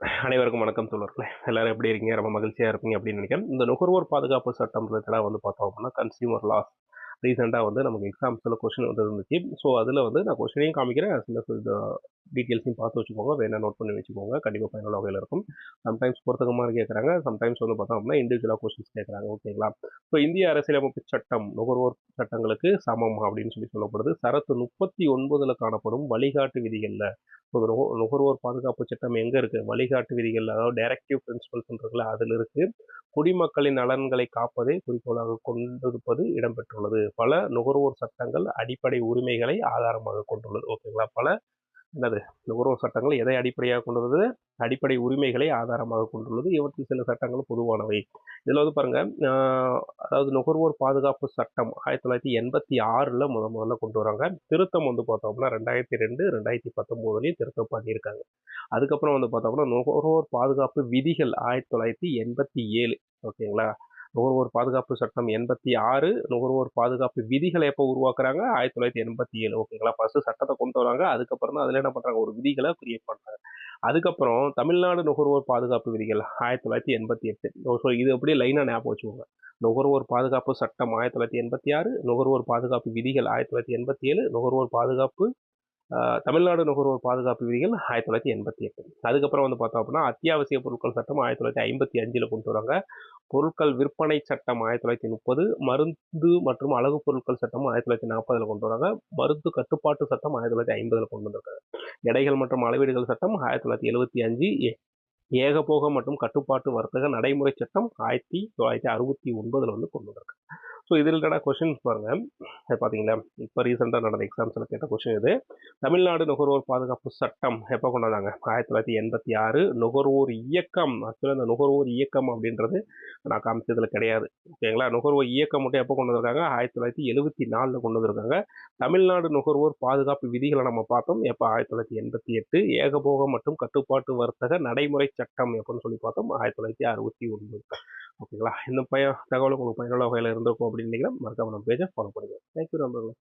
அனைவருக்கும் வணக்கம் தோழர்களே. எல்லாரும் எப்படி இருக்கீங்க? ரொம்ப மகிழ்ச்சியாக இருப்பீங்க அப்படின்னு நினைக்கிறேன். இந்த நுகர்வோர் பாதுகாப்பு சட்டம் ரிலேட்டடாக வந்து பார்த்தோம் அப்படின்னா கன்சியூமர் லாஸ் ரீசெண்டாக வந்து நமக்கு எக்ஸாம்ஸில் கொஷின் வந்து இருந்துச்சு. ஸோ அதில் வந்து நான் கொஷினையும் காமிக்கிறேன். சில இந்த டீட்டெயில்ஸையும் பார்த்து வச்சுக்கோங்க. வேணால் நோட் பண்ணி வச்சுக்கோங்க. கண்டிப்பாக பயனுள்ள வகையில் இருக்கும். சம்டைம்ஸ் பொறுத்தக்க மாதிரி கேட்குறாங்க சம்டைம்ஸ் வந்து பார்த்தோம் அப்படின்னா இண்டிவிஜுவலாக கொஷின்ஸ் கேட்குறாங்க ஓகேங்களா ஸோ இந்திய அரசியலமைப்பு சட்டம் நுகர்வோர் சட்டங்களுக்கு சமம் அப்படின்னு சொல்லி சொல்லப்படுது. சரத்து முப்பத்தி ஒன்பதில் காணப்படும் வழிகாட்டு விதிகளில் இப்போ நுக- நுகர்வோர் பாதுகாப்பு சட்டம் எங்கே இருக்குது வழிகாட்டு விதிகள் அதாவது டைரக்டிவ் பிரின்சிபல்ஸ்ன்றதுல அதில் இருக்குது குடிமக்களின் நலன்களை காப்பதை குறிக்கோளாக கொண்டிருப்பது இடம்பெற்றுள்ளது. பல நுகர்வோர் சட்டங்கள் அடிப்படை உரிமைகளை ஆதாரமாக கொண்டுள்ளது. ஓகேங்களா? பல என்னது? நுகர்வோர் சட்டங்கள் எதை அடிப்படையாக கொண்டுள்ளது அடிப்படை உரிமைகளை ஆதாரமாக கொண்டுள்ளது. இவற்றில் சில சட்டங்கள் பொதுவானவை. இதில் வந்து பாருங்க அதாவது நுகர்வோர் பாதுகாப்பு சட்டம் ஆயிரத்தி தொள்ளாயிரத்தி எண்பத்தி ஆறில் முத முதல்ல கொண்டு வராங்க. திருத்தம் வந்து பார்த்தோம்னா ரெண்டாயிரத்தி ரெண்டு ரெண்டாயிரத்தி பத்தொம்போதுலேயும் திருத்தம் பண்ணியிருக்காங்க. அதுக்கப்புறம் வந்து பார்த்தோம்னா நுகர்வோர் பாதுகாப்பு விதிகள் ஆயிரத்தி தொள்ளாயிரத்தி எண்பத்தி ஏழு ஓகேங்களா? நுகர்வோர் பாதுகாப்பு சட்டம் எண்பத்தி ஆறு நுகர்வோர் பாதுகாப்பு விதிகளை எப்போ உருவாக்குறாங்க? ஆயிரத்தி தொள்ளாயிரத்தி எண்பத்தி ஏழு. ஓகேங்களா ஃபர்ஸ்ட் சட்டத்தை கொண்டு வராங்க. அதுக்கப்புறம் தான் அதில் என்ன பண்ணுறாங்க ஒரு விதிகளை கிரியேட் பண்ணுறாங்க அதுக்கப்புறம் தமிழ்நாடு நுகர்வோர் பாதுகாப்பு விதிகள் ஆயிரத்தி தொள்ளாயிரத்தி எண்பத்தி எட்டு. Oh, ஸோ இது அப்படியே லைனாக ஞாபகம் வச்சுக்கோங்க. நுகர்வோர் பாதுகாப்பு சட்டம் ஆயிரத்தி தொள்ளாயிரத்தி எண்பத்தி ஆறு நுகர்வோர் பாதுகாப்பு விதிகள் ஆயிரத்தி தொள்ளாயிரத்தி எண்பத்தி ஏழு நுகர்வோர் பாதுகாப்பு தமிழ்நாடு நுகர்வோர் பாதுகாப்பு விதிகள் ஆயிரத்தி தொள்ளாயிரத்தி எண்பத்தி எட்டு. அதுக்கப்புறம் வந்து பார்த்தோம் அப்படின்னா அத்தியாவசிய பொருட்கள் சட்டம் ஆயிரத்தி தொள்ளாயிரத்தி ஐம்பத்தி அஞ்சில் கொண்டு வராங்க. பொருட்கள் விற்பனை சட்டம் ஆயிரத்தி தொள்ளாயிரத்தி முப்பது. மருந்து மற்றும் அழகு பொருட்கள் சட்டம் ஆயிரத்தி தொள்ளாயிரத்தி நாற்பதில் கொண்டு வராங்க. மருந்து கட்டுப்பாட்டு சட்டம் ஆயிரத்தி தொள்ளாயிரத்தி ஐம்பதில் கொண்டு வந்திருக்காங்க. எடைகள் மற்றும் அளவீடுகள் சட்டம் ஆயிரத்தி தொள்ளாயிரத்தி எழுபத்தி அஞ்சு. ஏ- ஏகபோக மற்றும் கட்டுப்பாட்டு வர்த்தக நடைமுறை சட்டம் ஆயிரத்தி தொள்ளாயிரத்தி அறுபத்தி ஒன்பதில் வந்து கொண்டு வந்திருக்காங்க. ஸோ இதில் ரிலேட்டடாக கொஷின்ஸ் பாருங்க. பார்த்தீங்களா இப்போ ரீசெண்டாக நடந்த எக்ஸாம்ஸில் கேட்ட கொஷின் இது. தமிழ்நாடு நுகர்வோர் பாதுகாப்பு சட்டம் எப்போ கொண்டு வந்தாங்க ஆயிரத்தி தொள்ளாயிரத்தி எண்பத்தி ஆறு நுகர்வோர் இயக்கம். ஆக்சுவலாக இந்த நுகர்வோர் இயக்கம் அப்படின்றது நான் காமிச்சதில் கிடையாது. ஓகேங்களா நுகர்வோர் இயக்கம் மட்டும் எப்போ கொண்டு வந்திருக்காங்க? ஆயிரத்தி தொள்ளாயிரத்தி எழுபத்தி நாலில் கொண்டு வந்திருக்காங்க. தமிழ்நாடு நுகர்வோர் பாதுகாப்பு விதிகளை நம்ம பார்த்தோம். எப்போ? ஆயிரத்தி தொள்ளாயிரத்தி எண்பத்தி எட்டு ஏகபோக மற்றும் கட்டுப்பாட்டு வர்த்தக நடைமுறை சட்டம் எப்போன்னு சொல்லி பார்த்தோம். ஆயிரத்தி தொள்ளாயிரத்தி அறுபத்தி ஒன்பது. ஓகேங்களா? இந்த பய தகவல் உங்களுக்கு பயனுள்ள வகையில் இருந்திருக்கும் அப்படின்னு நினைக்கிறேன். மறக்காம நம்ம பேஜை ஃபாலோ பண்ணுங்கள் தேங்க்யூ நண்பர்களே.